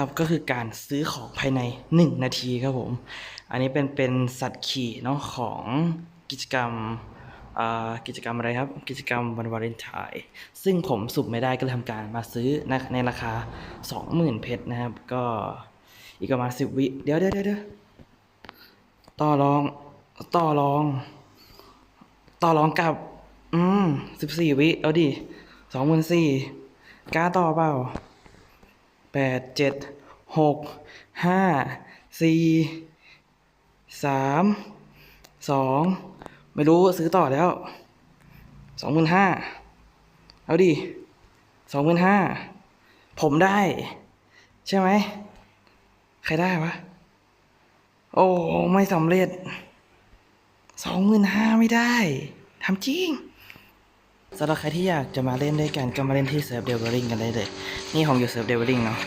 ครับก็คือการซื้อของภายใน 1 นาทีครับผม อันนี้เป็นเป็นสัตว์ขี่เนาะของกิจกรรมกิจกรรมอะไรครับ กิจกรรมวันวาเลนไทน์ซึ่งผมสุ่มไม่ได้ก็เลยทำการมาซื้อในในราคา 20,000 เพชรนะครับ ก็อีกประมาณ 10 วิเดี๋ยวเดี๋ยวเดี๋ยวเดี๋ยวต่อรอง ต่อรอง ต่อรองกับ อืม 14 วิ เอาดิ 24,000กล้าต่อเปล่า แปดเจ็ดหกห้าสี่สามสองไม่รู้ซื้อต่อแล้วสองหมื่นห้าเอาดิสองหมื่นห้าผมได้ ใช่ไหม ใครได้วะ โอ้ ไม่สำเร็จสองหมื่นห้าไม่ได้ทำจริง สำหรับใครที่อยากจะมาเล่นด้วยกันก็มาเล่นที่เซิร์ฟเดเวอริงกันได้เลย นี่ของอยู่เซิร์ฟเดเวอริงเนาะ